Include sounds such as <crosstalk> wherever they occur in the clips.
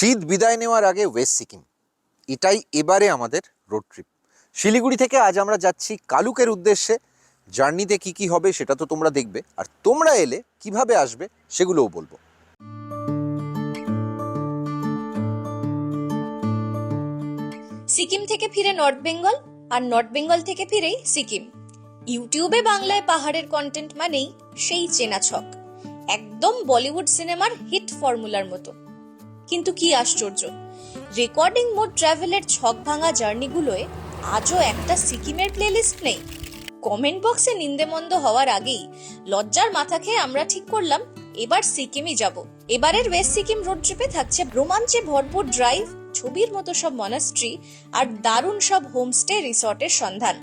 শীত বিদায় নেওয়ার আগে ওয়েস্ট সিকিম। এটাই এবারে আমাদের রোড ট্রিপ শিলিগুড়ি থেকে আজ আমরা যাচ্ছি কালুকের উদ্দেশ্যে। জার্নিতে কি কি হবে সেটা তো তোমরা দেখবে। আর তোমরা এলে কীভাবে আসবে সেগুলোও বলব। সিকিম থেকে ফিরে নর্থ বেঙ্গল আর নর্থ বেঙ্গল থেকে ফিরেই সিকিম। ইউটিউবে বাংলায় পাহাড়ের কন্টেন্ট মানেই সেই চেনা ছক। একদম বলিউড সিনেমার হিট ফর্মুলার মতো। কিন্তু কি আশ্চর্য। রেকর্ডিং মোড ট্রাভেলের ছক ভাঙা জার্নিগুলোয় আজও একটা সিকিমের প্লেলিস্ট নেই। কমেন্ট বক্সে নিন্দেমন্দ হওয়ার আগেই লজ্জার মাথা খেয়ে আমরা ঠিক করলাম, এবার সিকিমই যাব। এবারের ওয়েস্ট সিকিম রোড ট্রিপে থাকছে রোমাঞ্চে ভরপুর ড্রাইভ, ছবির মতো সব মনাস্ট্রি আর দারুণ সব হোমস্টে রিসর্টের সন্ধান।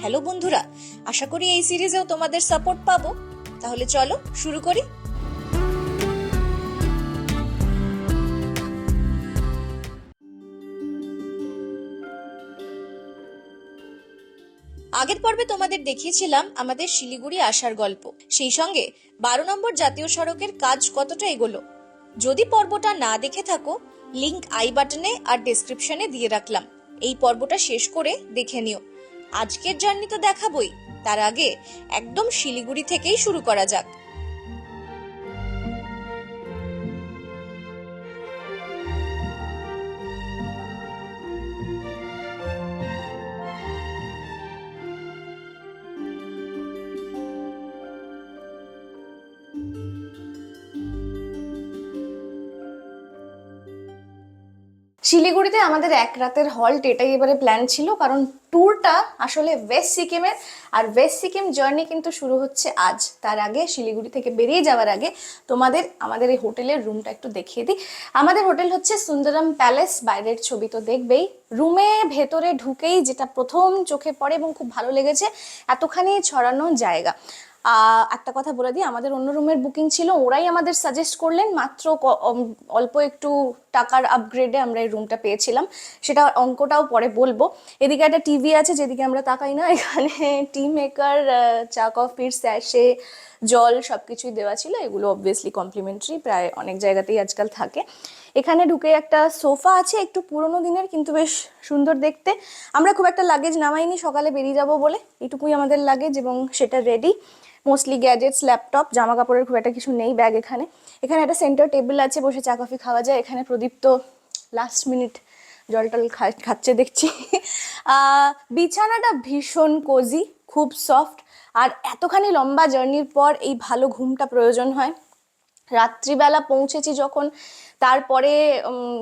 হ্যালো বন্ধুরা, আশা করি এই সিরিজেও তোমাদের সাপোর্ট পাবো। তাহলে চলো শুরু করি। আগের পর্বে তোমাদের দেখিয়েছিলাম আমাদের শিলিগুড়ি আসার গল্প। সেই সঙ্গে বারো নম্বর জাতীয় সড়কের কাজ কতটা এগোলো। যদি পর্বটা না দেখে থাকো লিংক আই বাটনে আর ডেসক্রিপশনে দিয়ে রাখলাম। এই পর্বটা শেষ করে দেখে নিও। আজকের জার্নি তো দেখাবই। তার আগে একদম শিলিগুড়ি থেকেই শুরু করা যাক। শিলিগুড়িতে আমাদের এক রাতের হল্ট এটাই এবারে প্ল্যান ছিল, কারণ ট্যুরটা আসলে ওয়েস্ট সিকিমের আর ওয়েস্ট সিকিম জার্নি কিন্তু শুরু হচ্ছে আজ। তার আগে শিলিগুড়ি থেকে বেরিয়ে যাওয়ার আগে তোমাদের, আমাদের এই হোটেলের রুমটা একটু দেখিয়ে দিই। আমাদের হোটেল হচ্ছে সুন্দরম প্যালেস বাইরের ছবি তো দেখবেই। রুমে ভেতরে ঢুকেই যেটা প্রথম চোখে পড়ে এবং খুব ভালো লেগেছে, এতখানি ছড়ানো জায়গা। একটা কথা বলে দিই, আমাদের অন্য রুমের বুকিং ছিল, ওরাই আমাদের সাজেস্ট করলেন, মাত্র অল্প একটু টাকার আপগ্রেডে আমরা এই রুমটা পেয়েছিলাম। সেটা অঙ্কটাও পরে বলব। এদিকে একটা টিভি আছে, যেদিকে আমরা তাকাই না, <laughs> এখানে টি মেকার চা কফির স্যাশে জল সব কিছুই দেওয়া ছিল। এগুলো অবভিয়াসলি কমপ্লিমেন্টারি প্রায় অনেক জায়গাতেই আজকাল থাকে। এখানে ঢুকে একটা সোফা আছে, একটু পুরোনো দিনের কিন্তু বেশ সুন্দর দেখতে। আমরা খুব একটা লাগেজ নামাইনি, সকালে বেরিয়ে যাব বলে। এটুকুই আমাদের লাগেজ এবং সেটা রেডি মোস্টলি গ্যাজেটস ল্যাপটপ জামা কাপড়ের খুব একটা কিছু নেই ব্যাগ এখানে। এখানে একটা সেন্টার টেবিল আছে, বসে চা কফি খাওয়া যায়। এখানে প্রদীপ তো লাস্ট মিনিট জল টল খাচ্ছে দেখছি। বিছানাটা ভীষণ কোজি খুব সফট আর এতখানি লম্বা জার্নির পর এই ভালো ঘুমটা প্রয়োজন হয়। রাত্রিবেলা পৌঁছেছি যখন, তারপরে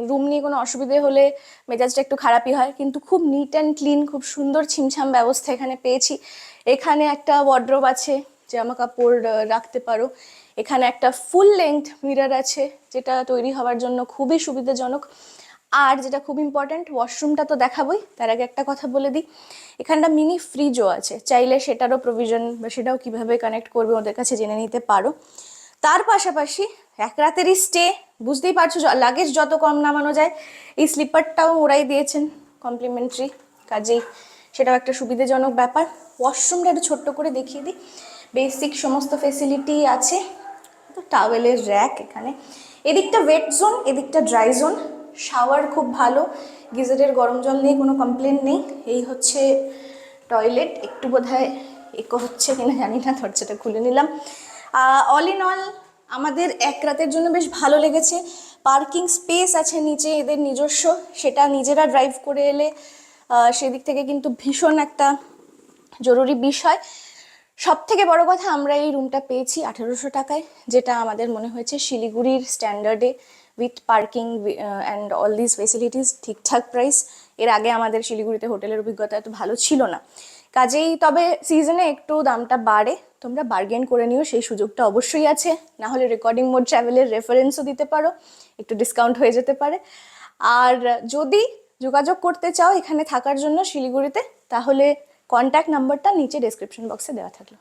রুম নিয়ে কোনো অসুবিধে হলে মেজাজটা একটু খারাপই হয়, কিন্তু খুব নিট অ্যান্ড ক্লিন খুব সুন্দর ছিমছাম ব্যবস্থা এখানে পেয়েছি। এখানে একটা ওয়ার্ড্রোব আছে জামা কাপড় রাখতে পারো। এখানে একটা ফুল লেংথ মিরার আছে যেটা তৈরি হওয়ার জন্য খুবই সুবিধাজনক। আর যেটা খুব ইম্পর্ট্যান্ট ওয়াশরুমটা তো দেখাবোই, তার আগে একটা কথা বলে দিই। এখানটা মিনি ফ্রিজও আছে, চাইলে সেটারও প্রভিশন বা সেটাও কীভাবে কানেক্ট করবে ওদের কাছে জেনে নিতে পারো। তার পাশাপাশি এক রাতেরই স্টে বুঝতেই পারছ লাগেজ যত কম নামানো যায়, এই স্লিপারটাও ওরাই দিয়েছেন কমপ্লিমেন্টারি কাজেই সেটাও একটা সুবিধাজনক ব্যাপার। ওয়াশরুমটা একটু ছোট্ট করে দেখিয়ে দিই। বেসিক সমস্ত ফেসিলিটি আছে। টাওয়েলের র্যাক এখানে। এদিকটা ওয়েট জোন এদিকটা ড্রাই জোন শাওয়ার খুব ভালো। গিজারের গরম জল নিয়ে কোনো কমপ্লেন নেই। এই হচ্ছে টয়লেট একটু বোধহয় একো হচ্ছে কিনা জানি না, দরজাটা খুলে নিলাম। অল ইন অল আমাদের এক রাতের জন্য বেশ ভালো লেগেছে। পার্কিং স্পেস আছে নিচে, এদের নিজস্ব, সেটা নিজেরা ড্রাইভ করে এলে সেদিক থেকে কিন্তু ভীষণ একটা জরুরি বিষয়। সব থেকে বড় কথা, আমরা এই রুমটা পেয়েছি আঠেরোশো টাকায়, যেটা আমাদের মনে হয়েছে শিলিগুড়ির স্ট্যান্ডার্ডে with parking and all this facilities ঠিকঠাক প্রাইস এর আগে আমাদের শিলিগুড়িতে হোটেলের অভিজ্ঞতা এত ভালো ছিল না। কাজেই তবে সিজনে একটু দামটা বাড়ে, তোমরা বার্গেন করে নিও, সেই সুযোগটা অবশ্যই আছে। না হলে রেকর্ডিং মোড ট্রাভেলের রেফারেন্সও দিতে পারো, একটু ডিসকাউন্ট হয়ে যেতে পারে। আর যদি যোগাযোগ করতে চাও এখানে থাকার জন্য শিলিগুড়িতে, তাহলে কন্ট্যাক্ট নাম্বারটা নিচে ডেসক্রিপশন বক্সে দেওয়া থাকল।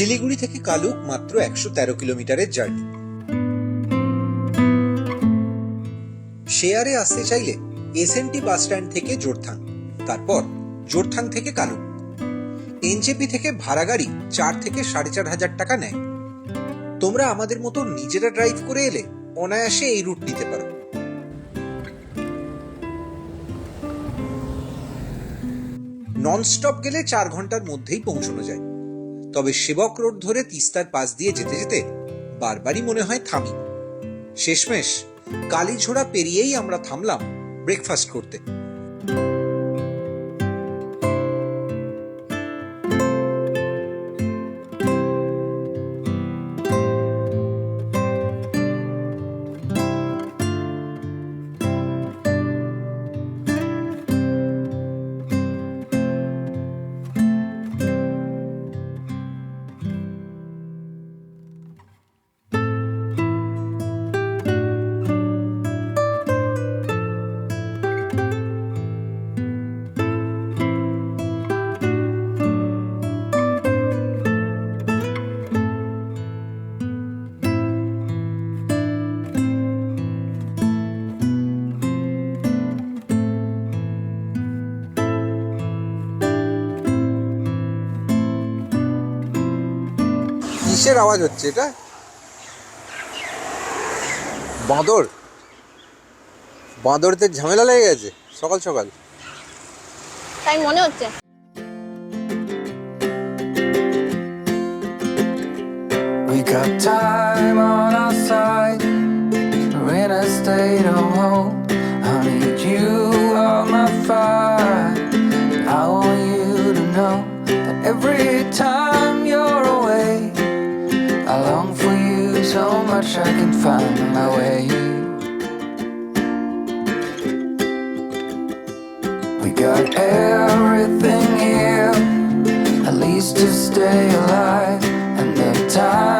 শিলিগুড়ি থেকে কালুক মাত্র একশো তেরো কিলোমিটারের জার্নি। শেয়ারে আসতে চাইলে এসএনটি বাস স্ট্যান্ড থেকে জোরথাং, তারপর জোরথাং থেকে কালুক। এনজেপি থেকে ভাড়া গাড়ি চার থেকে সাড়ে চার হাজার টাকা নেয়। তোমরা আমাদের মতো নিজেরা ড্রাইভ করে এলে অনায়াসে এই রুট নিতে পারো। ননস্টপ গেলে চার ঘণ্টার মধ্যেই পৌঁছানো যায়। তবে সেবক রোড ধরে তিস্তার পাশ দিয়ে যেতে যেতে বারবারই মনে হয় থামি। শেষমেশ কালীঝোড়া পেরিয়েই আমরা থামলাম ব্রেকফাস্ট করতে। কিসের আওয়াজ হচ্ছে এটা? বাঁদর? বাঁদরতে ঝামেলা লেগে গেছে সকাল সকাল। তাই মনে হচ্ছে। We got time. Much I can find my way. We got everything here, at least to stay alive. And the time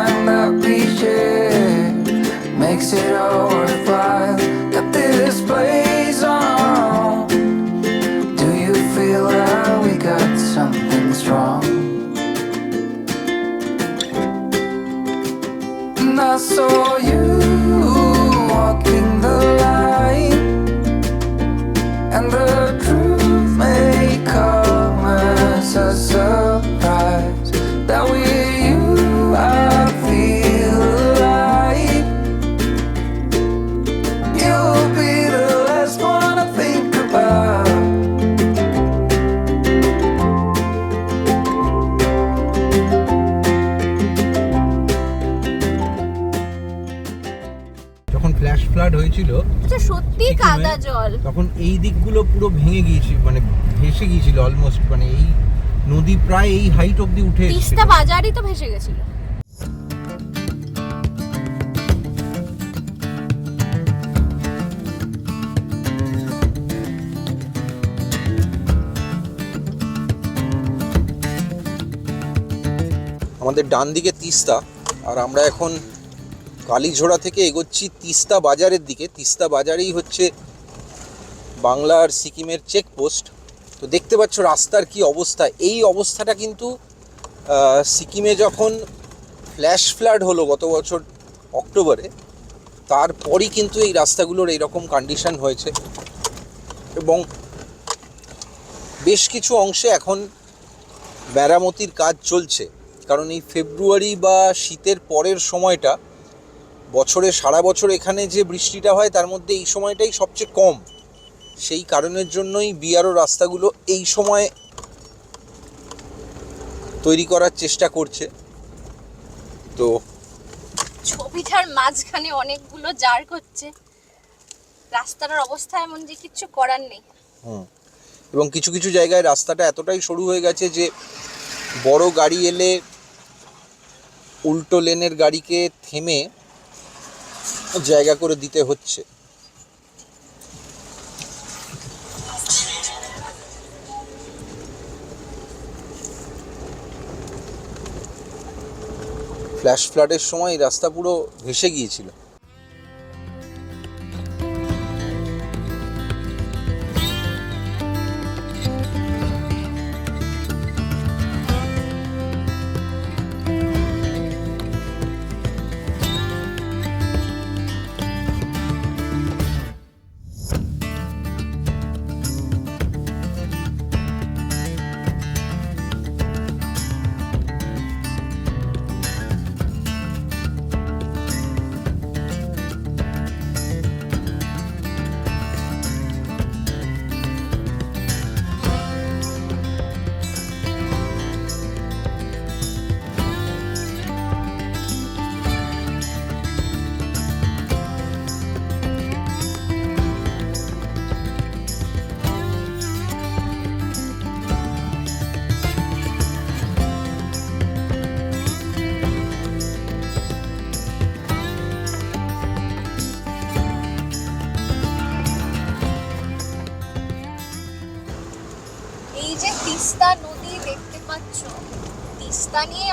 flood হয়েছিল সত্যি সিকিমে- কাদা জল। তখন এই দিকগুলো পুরো ভেঙে গিয়েছিল মানে ভেসে গিয়েছিল অলমোস্ট মানে এই নদী প্রায় এই হাইট অবধি উঠে এসেছিল। তিস্তা বাজারই তো ভেসে গেছিল। আমাদের ডান দিকে তিস্তা আর আমরা এখন কালীঝোড়া থেকে এগোচ্ছি তিস্তা বাজারের দিকে। তিস্তা বাজারেই হচ্ছে বাংলা আর সিকিমের চেকপোস্ট তো দেখতে পাচ্ছ রাস্তার কি অবস্থা। এই অবস্থাটা কিন্তু সিকিমে যখন ফ্ল্যাশ ফ্লাড হলো গত বছর অক্টোবরে, তারপরই কিন্তু এই রাস্তাগুলোর এইরকম কন্ডিশন হয়েছে। এবং বেশ কিছু অংশে এখন মেরামতির কাজ চলছে। কারণ এই ফেব্রুয়ারি বা শীতের পরের সময়টা বছরে সারা বছর এখানে যে বৃষ্টিটা হয় তার মধ্যে এই সময়টাই সবচেয়ে কম। সেই কারণের জন্যই বিআরও রাস্তাগুলো এই সময় তৈরি করার চেষ্টা করছে। তো ছবিটার মাঝখানে অনেকগুলো জার করছে রাস্তাটার অবস্থা এমন যে কিচ্ছু করার নেই। হুম। এবং কিছু কিছু জায়গায় রাস্তাটা এতটাই সরু হয়ে গেছে যে বড় গাড়ি এলে উল্টো লেনের গাড়িকে থেমে জায়গা করে দিতে হচ্ছে। ফ্ল্যাশ ফ্লাডের সময় রাস্তা পুরো ভেসে গিয়েছিল।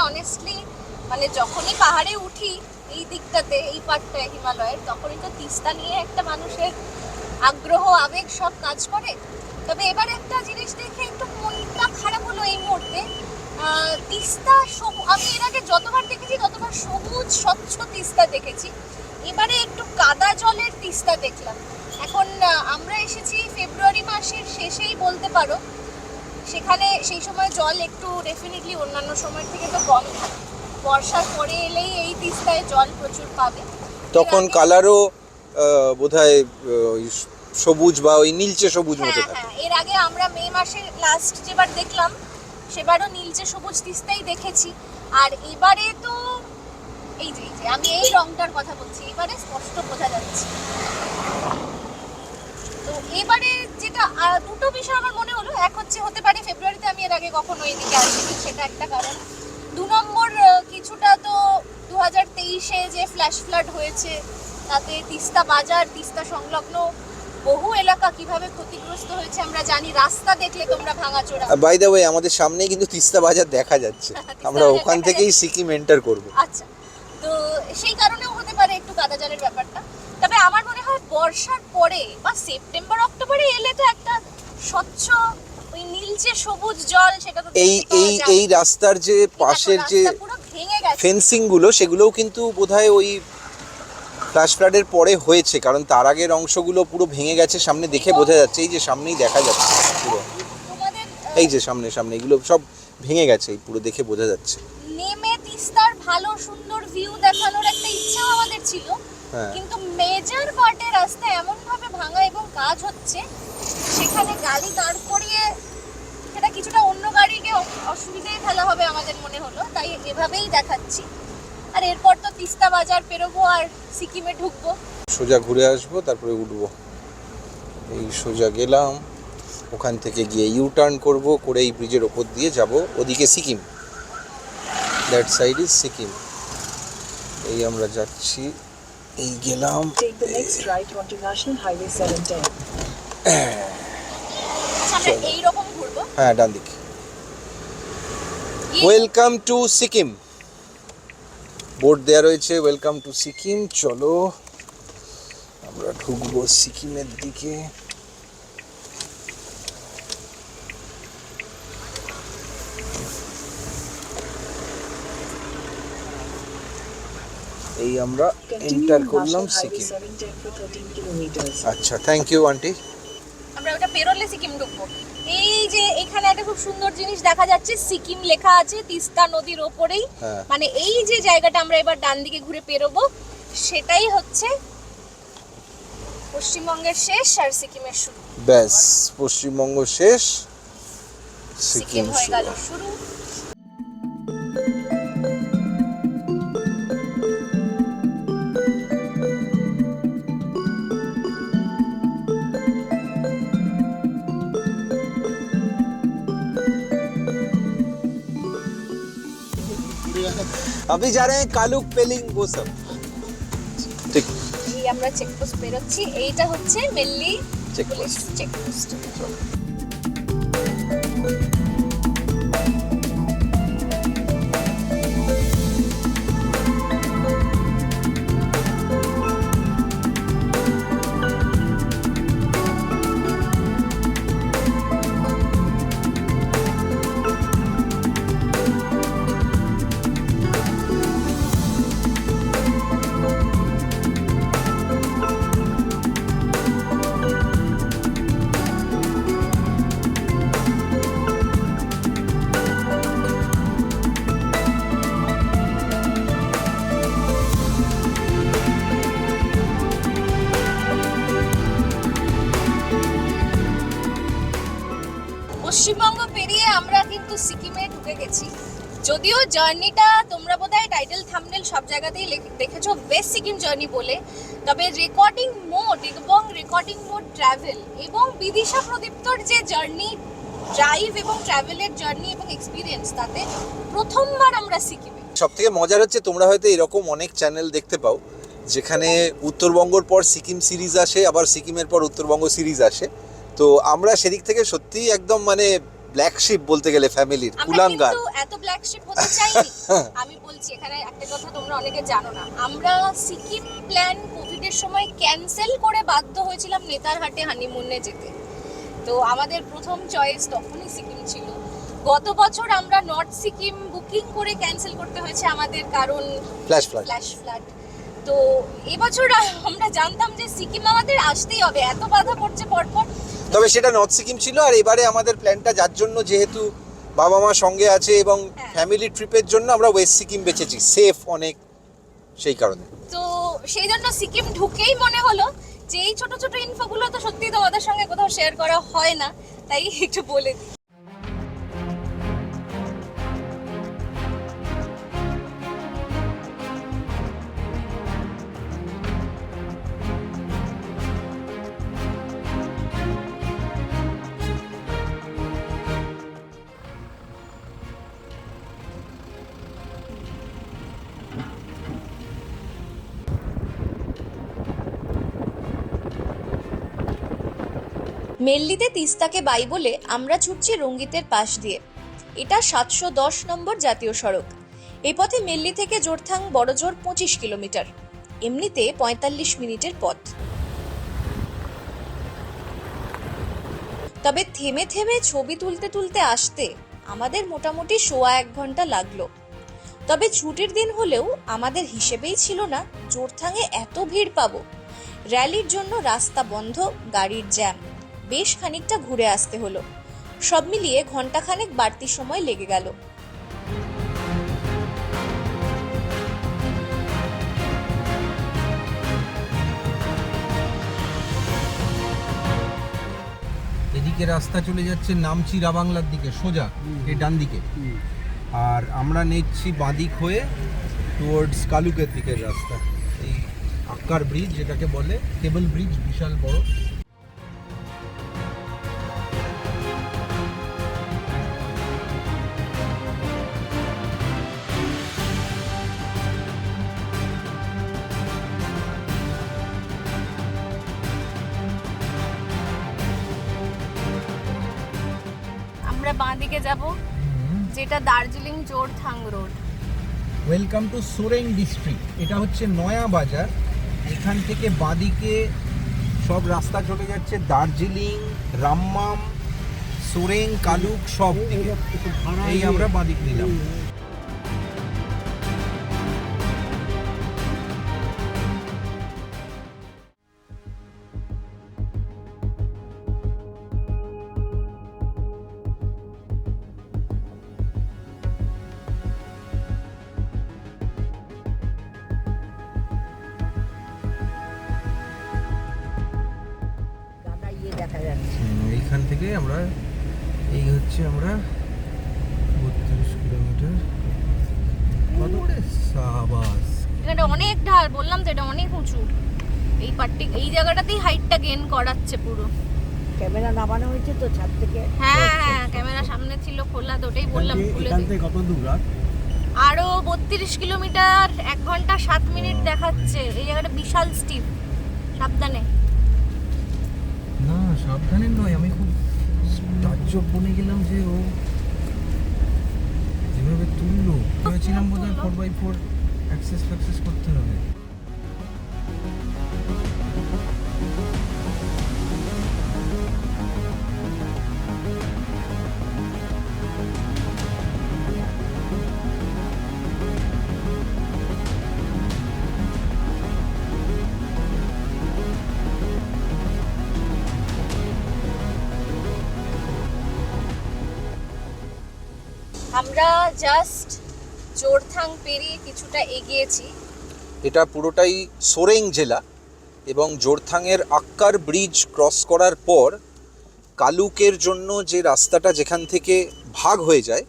অনেস্টলি মানে যখনই পাহাড়ে উঠি, এই দিকটাতে, এই পাটটায় হিমালয়ের, তখনই তো তিস্তা নিয়ে একটা মানুষের আগ্রহ, আবেগ সব কাজ করে। তবে এবার একটা জিনিস দেখে একটু মনটা খারাপ হলো এই মুহূর্তে। তিস্তা আমি এর আগে যতবার দেখেছি, ততবার সবুজ, স্বচ্ছ তিস্তা দেখেছি। এবারে একটু কাদা জলের তিস্তা দেখলাম। এখন আমরা এসেছি ফেব্রুয়ারি মাসের শেষেই বলতে পারো সেখানে সেই সময় জল একটু ডেফিনেটলি অন্যান্য সময়ের থেকে তো কম থাকে। বর্ষার পরে এলেই এই তিস্তায় জল প্রচুর পাবে। তখন কালারও বোধ হয় সবুজ বা ওই নীলচে সবুজ মতো হ্যাঁ থাকে। হ্যাঁ এর আগে আমরা মে মাসে লাস্ট যেবার দেখলাম সেবারও নীলচে সবুজ তিস্তাই দেখেছি। আর এবারে তো এই যে আমি এই রংটার কথা বলছি এবারে স্পষ্ট বোঝা যাচ্ছে। এবারে যেটা দুটো বিষয় আমার মনে হলো। এক হচ্ছে হতে পারে ফেব্রুয়ারিতে আমি এর আগে কখনো এদিকে আসিনি সেটা একটা কারণ। দু নম্বর কিছুটা তো দু হাজার তেইশে যে ফ্ল্যাশ ফ্লাড হয়েছে তাতে তিস্তা বাজার তিস্তা সংলগ্ন বহু এলাকা কীভাবে ক্ষতিগ্রস্ত হয়েছে আমরা জানি রাস্তা দেখলে তোমরা ভাঙাচোরা। বাই দ্য ওয়ে আমাদের সামনেই কিন্তু তিস্তা বাজার দেখা যাচ্ছে। আমরা ওখান থেকেই সিকিম এন্টার করব। আচ্ছা তো সেই কারণেও হতে পারে একটু কাদা জলের ব্যাপারটা। তবে আমার মনে হয় বর্ষার পরে বা সেপ্টেম্বর অক্টোবরে এলে তো একটা স্বচ্ছ ওই নীলচে সবুজ জল সেটা তো এই এই এই রাস্তার যে পাশের যে ফেন্সিংগুলো সেগুলোও কিন্তু বোধহয় ওই ফ্ল্যাশ ফ্লাডের পরে হয়েছে কারণ তার আগের অংশগুলো পুরো ভেঙে গেছে সামনে দেখে বোঝা যাচ্ছে এই যে সামনেই দেখা যাচ্ছে পুরো। এই যে সামনে সামনে এগুলো সব ভেঙে গেছে এই পুরো দেখে বোঝা যাচ্ছে। নেমে তিস্তার ভালো সুন্দর ভিউ দেখানোর একটা ইচ্ছাও আমাদের ছিল। কিন্তু মেজর পার্টের রাস্তা এমন ভাবে ভাঙা এবং কাজ হচ্ছে সেখানে গাড়ি দাঁড় করিয়ে সেটা কিছুটা অন্য গাড়িকে অসুবিধায় ফেলা হবে আমাদের মনে হলো তাই এভাবেই দেখাচ্ছি। আর এরপর তো তিস্তা বাজার পেরোবো আর সিকিমে ঢুকবো। সোজা ঘুরে আসব তারপরে উঠবো। এই সোজা গেলাম ওখান থেকে গিয়ে ইউ টার্ন করব করে এই ব্রিজের ওপর দিয়ে যাব ওদিকে Sikkim. That side is Sikkim. এই আমরা যাচ্ছি। এই গেলাম Take the next right onto National Highway 710. আমরা এইরকম ঘুরবো? হ্যাঁ ডান দিক। ওয়েলকাম টু সিকিম বোর্ড দেওয়া রয়েছে ওয়েলকাম টু সিকিম চলো আমরা ঢুকবো সিকিমের দিকে। এই আমরা এন্টার করলাম সিকিম 710 for 13 kilometers. আচ্ছা থ্যাংক ইউ আন্টি আমরা ওটা পেরোলে সিকিম ঢুকবো। এই যে এখানে একটা খুব সুন্দর জিনিস দেখা যাচ্ছে সিকিম লেখা আছে তিস্তা নদীর ওপরেই। হ্যাঁ। মানে এই যে জায়গাটা আমরা এবার ডান দিকে ঘুরে পেরোবো সেটাই হচ্ছে পশ্চিমবঙ্গের শেষ আর সিকিমের শুরু। ব্যাস পশ্চিমবঙ্গ শেষ সিকিম সিকিম হয়ে গেল শুরু। अभी जा रहे हैं कालुक पेलिंग वो सब ঠিক এই আমরা চেকপোস্ট পেরোচ্ছি এইটা হচ্ছে মেনলি Check পুলিশ চেকপোস্ট জার্নিটা তোমরা বোধহয় টাইটেল থাম্বনেল সব জায়গাতেই দেখেছ, বেস্ট সিকিম জার্নি বলে। তবে রেকর্ডিং মোড এবং রেকর্ডিং মোড ট্রাভেল এবং বিদিশা প্রদীপ্তর যে জার্নি, ড্রাইভ এবং ট্রাভেলের জার্নি এবং এক্সপিরিয়েন্স, তাতে প্রথমবার আমরা সিকিমে। সব থেকে মজার হচ্ছে তোমরা হয়তো এরকম অনেক চ্যানেল দেখতে পাও, যেখানে উত্তরবঙ্গর পর সিকিম সিরিজ আসে, আবার সিকিমের পর উত্তরবঙ্গ সিরিজ আসে। তো আমরা সেদিক থেকে সত্যিই একদম মানে ব্ল্যাক শিপ বলতে গেলে ফ্যামিলির কুলাঙ্গার। কিন্তু এত ব্ল্যাক শিপ হতে চাইনি। <laughs> আমি বলছি এখানে একটা কথা তোমরা অনেকে জানো না। আমরা সিকিম প্ল্যান কোভিডের সময় ক্যান্সেল করে বাধ্য হয়েছিলাম নেতারহাটে হানিমুনে যেতে। তো আমাদের প্রথম চয়েস তখনই সিকিম ছিল। গত বছর আমরা নর্থ সিকিম বুকিং করে ক্যান্সেল করতে হয়েছে আমাদের কারণ ফ্ল্যাশ ফ্ল্যাশ ফ্ল্যাশ ফ্লাড তো এবছর আমরা জানতাম যে সিকিম আমাদের আসতেই হবে। এত বাধা পড়ছে পরপর। তবে সেটা নর্থ সিকিম ছিল আর এবারে আমাদের প্ল্যানটা যার জন্য যেহেতু বাবা মা সঙ্গে আছে এবং। ফ্যামিলি ট্রিপের জন্য আমরা ওয়েস্ট সিকিম বেছেছি সেফ অনেক সেই কারণে তো সেই জন্য সিকিম ঢুকেই মনে হলো যে এই ছোট ছোট ইনফোগুলো তো সত্যি তোমাদের সঙ্গে কোথাও শেয়ার করা হয় না তাই একটু বলে দিই মেল্লিতে তিস্তাকে বাই বলে আমরা ছুটছি রঙ্গিতের পাশ দিয়ে। এটা সাতশো দশ নম্বর জাতীয় সড়ক। এই পথে মেল্লি থেকে জোরথাং বড়জোর পঁচিশ কিলোমিটার। এমনিতে পঁয়তাল্লিশ মিনিটের পথ। তবে থেমে থেমে ছবি তুলতে তুলতে আসতে আমাদের মোটামুটি সোয়া এক ঘণ্টা লাগল। তবে ছুটির দিন হলেও আমাদের হিসেবেই ছিল না জোরথাঙে এত ভিড় পাবো। র্যালির জন্য রাস্তা বন্ধ, গাড়ির জ্যাম। বেশ খানিকটা ঘুরে আসতে হলো। সব মিলিয়ে ঘন্টাখানেক বাড়তি সময় লেগে গেল। এদিকে রাস্তা চলে যাচ্ছে নামচি রাবাংলার দিকে সোজা এই ডান দিকে। আর আমরা নিচ্ছি বাঁদিক হয়ে টুয়ার্ডস কালুকের দিকের রাস্তা এই আক্কার ব্রিজ যেটাকে বলে কেবল ব্রিজ বিশাল বড়। যাব যেটা Darjeeling Jorethang road. Welcome to Soreng district এটা হচ্ছে নয়া বাজার। এখান থেকে বাঁদিকে সব রাস্তা চলে যাচ্ছে। দার্জিলিং রাম্মাম সোরেং কালুক সব দিকে এই আমরা বাঁদিক নিলাম। অনেক উঁচু এই পার্টি এই জায়গাটাতেই হাইটটা গেন করাচ্ছে পুরো। ক্যামেরা নামানো হয়েছে তো ছাদ থেকে। হ্যাঁ হ্যাঁ ক্যামেরা সামনে ছিল খোলা তো ওটাই বললাম খুলে দিই। কত দূর আর আরও বত্রিশ কিলোমিটার এক ঘণ্টা সাত মিনিট দেখাচ্ছে। এই জায়গাটা বিশাল স্টিপ সাবধানে। না সাবধানে নয় আমি খুব তাজ্জব বনে গেলাম যে ও যেভাবে তুললো। ভেবেছিলাম বোধ হয় ফোর বাই ফোর অ্যাক্সেস ফ্যাক্সেস করতে হবে। আমরা জাস্ট জোরথাং পেরিয়ে কিছুটা এগিয়েছি। এটা পুরোটাই সোরেং জেলা এবং জোরথাংয়ের আক্কার ব্রিজ ক্রস করার পর কালুকের জন্য যে রাস্তাটা যেখান থেকে ভাগ হয়ে যায়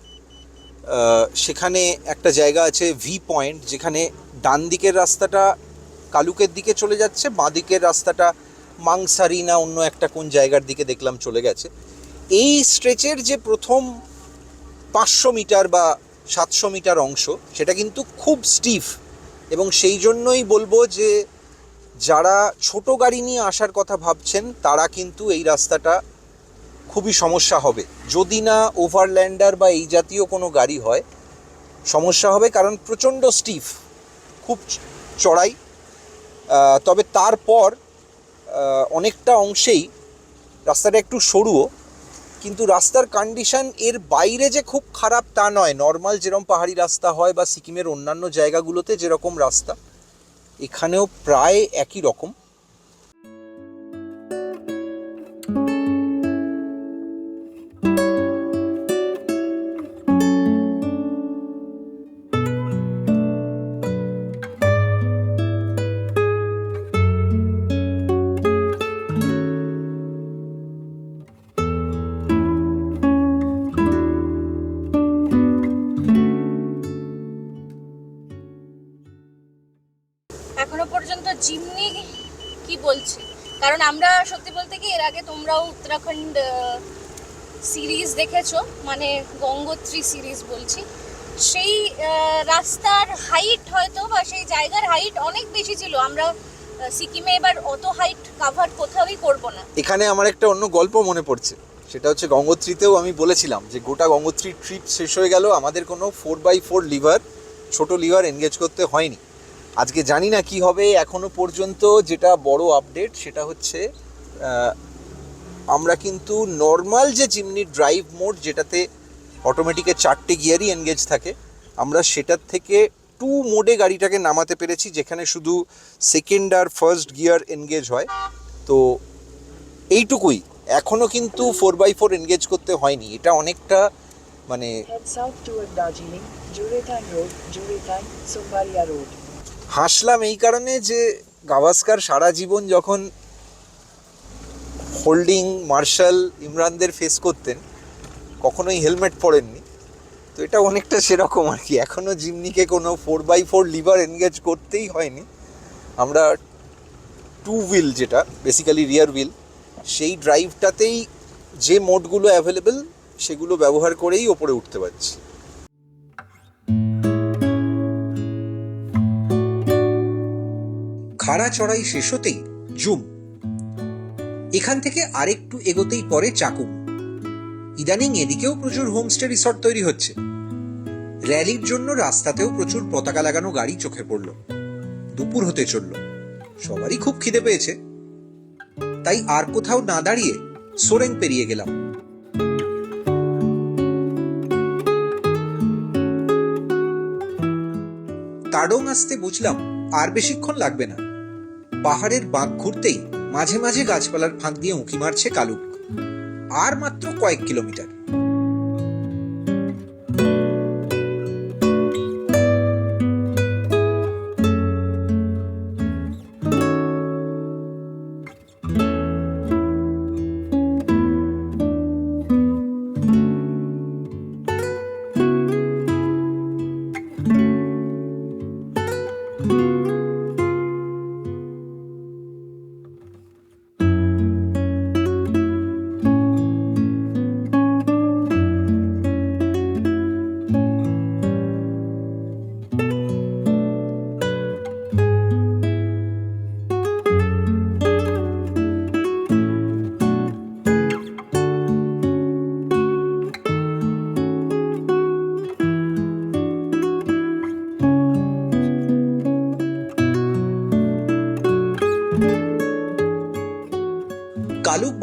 সেখানে একটা জায়গা আছে ভি পয়েন্ট, যেখানে ডান দিকের রাস্তাটা কালুকের দিকে চলে যাচ্ছে, বাঁ দিকের রাস্তাটা মাংসারি না অন্য একটা কোন জায়গার দিকে দেখলাম চলে গেছে। এই স্ট্রেচের যে প্রথম পাঁচশো মিটার বা সাতশো মিটার অংশ, সেটা কিন্তু খুব স্টিফ এবং সেই জন্যই বলব যে, যারা ছোট গাড়ি নিয়ে আসার কথা ভাবছেন, তারা কিন্তু এই রাস্তাটা খুবই সমস্যা হবে। যদি না ওভারল্যান্ডার বা এই জাতীয় কোনো গাড়ি হয়, সমস্যা হবে কারণ প্রচণ্ড স্টিফ খুব চড়াই। তবে তারপর অনেকটা অংশেই রাস্তাটা একটু সরুও। কিন্তু রাস্তার কন্ডিশন এর বাইরে যে খুব খারাপ তা নয়। নর্মাল যেরকম পাহাড়ি রাস্তা হয় বা সিকিমের অন্যান্য জায়গাগুলোতে যেরকম রাস্তা, এখানেও প্রায় একই রকম। সিরিজ দেখেছ? মানে গঙ্গোত্রী সিরিজ বলছি। সেই রাস্তার হাইট হয়তো বা সেই জায়গার হাইট অনেক বেশি ছিল। আমরা সিকিমে এবার অত হাইট কাভার কোথাওই করব না। এখানে আমার একটা অন্য গল্প মনে পড়ছে। সেটা হচ্ছে গঙ্গোত্রীতেও আমি বলেছিলাম যে গোটা গঙ্গোত্রী ট্রিপ শেষ হয়ে গেল। আমাদের কোনো ফোর বাই ফোর লিভার ছোট লিভার এনগেজ করতে হয়নি। আজকে জানি না কি হবে। এখনও পর্যন্ত যেটা বড় আপডেট সেটা হচ্ছে আমরা কিন্তু নর্মাল যে জিমনি ড্রাইভ মোড যেটাতে অটোমেটিকের চারটে গিয়ারই এনগেজ থাকে আমরা সেটার থেকে টু মোডে গাড়িটাকে নামাতে পেরেছি যেখানে শুধু সেকেন্ড আর ফার্স্ট গিয়ার এনগেজ হয়। তো এইটুকুই। এখনও কিন্তু ফোর বাই ফোর এনগেজ করতে হয়নি। এটা অনেকটা মানে. হাসলাম এই কারণে যে গাভাস্কার সারা জীবন যখন হোল্ডিং মার্শাল ইমরানদের ফেস করতেন, কখনোই হেলমেট পরেননি। তো এটা অনেকটা সেরকম আর কি। এখনও জিমনিকে কোনো four by four lever engage করতেই হয়নি। আমরা টু হুইল যেটা বেসিক্যালি রিয়ার হুইল সেই ড্রাইভটাতেই যে মোডগুলো অ্যাভেলেবেল সেগুলো ব্যবহার করেই ওপরে উঠতে পারছি। খাড়া চড়াই শেষ হতেই জুম। এখান থেকে আরেকটু এগোতেই পরে চাকুম ইদানিং এদিকেও প্রচুর হোমস্টে রিসর্ট তৈরি হচ্ছে। র্যালির জন্য রাস্তাতেও প্রচুর পতাকা লাগানো গাড়ি চোখে পড়ল। দুপুর হতে চলল। সবারই খুব খিদে পেয়েছে। তাই আর কোথাও না দাঁড়িয়ে সোরেং পেরিয়ে গেলাম। তাডং আসতে বুঝলাম আর বেশিক্ষণ লাগবে না। পাহাড়ের বাঁক ঘুরতেই মাঝে মাঝে গাছপালার ফাঁক দিয়ে উঁকি মারছে কালুক। আর মাত্র কয়েক কিলোমিটার।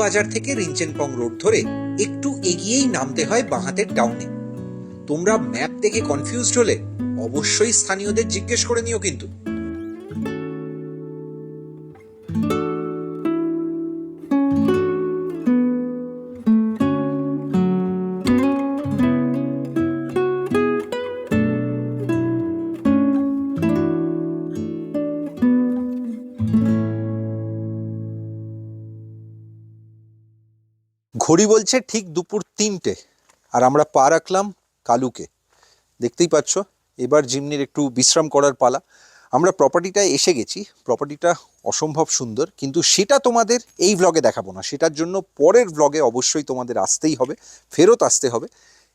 বাজার থেকে রিঞ্চেনপং রোড ধরে একটু এগিয়েই নামতে হয় বাঁহাতের টাউনে। তোমরা ম্যাপ দেখে কনফিউজড হলে অবশ্যই স্থানীয়দের জিজ্ঞেস করে নিও কিন্তু। ঘড়ি বলছে ঠিক দুপুর তিনটে, আর আমরা পা রাখলাম কালুকে। দেখতেই পাচ্ছ, এবার জিমনির একটু বিশ্রাম করার পালা। আমরা প্রপার্টিটায় এসে গেছি প্রপার্টিটা অসম্ভব সুন্দর, কিন্তু সেটা তোমাদের এই ভ্লগে দেখাবো না। সেটার জন্য পরের ভ্লগে অবশ্যই তোমাদের আসতেই হবে, ফেরত আসতে হবে,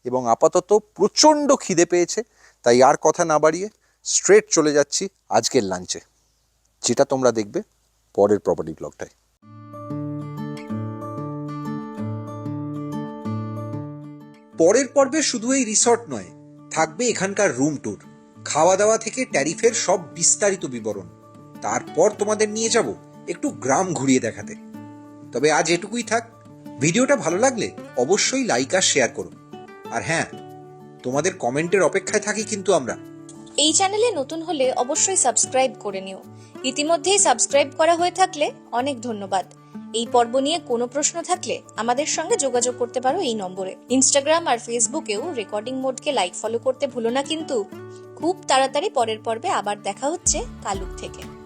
এবং আপাতত প্রচণ্ড খিদে পেয়েছে, তাই আর কথা না বাড়িয়ে স্ট্রেট চলে যাচ্ছি আজকের লাঞ্চে যেটা তোমরা দেখবে পরের প্রপার্টি ব্লগটায় পরের পর্বে শুধু এই রিসর্ট নয়, থাকবে এখানকার রুম ট্যুর। খাওয়া দাওয়া থেকে ট্যারিফের সব বিস্তারিত বিবরণ। তারপর তোমাদের নিয়ে যাব একটু গ্রাম ঘুরিয়ে দেখাতে। তবে আজ এটুকুই থাক। ভিডিওটা ভালো লাগলে অবশ্যই লাইক আর শেয়ার করো। আর হ্যাঁ তোমাদের কমেন্টের অপেক্ষায় থাকি কিন্তু আমরা। এই চ্যানেলে নতুন হলে অবশ্যই সাবস্ক্রাইব করে নিও। ইতিমধ্যেই সাবস্ক্রাইব করা হয়ে থাকলে অনেক ধন্যবাদ। এই পর্ব নিয়ে কোনো প্রশ্ন থাকলে আমাদের সঙ্গে যোগাযোগ করতে পারো এই নম্বরে। ইনস্টাগ্রাম আর ফেসবুকেও রেকর্ডিং মোডকে লাইক ফলো করতে ভুলো না কিন্তু, খুব তাড়াতাড়ি পরের পর্বে আবার দেখা হচ্ছে কালুক থেকে।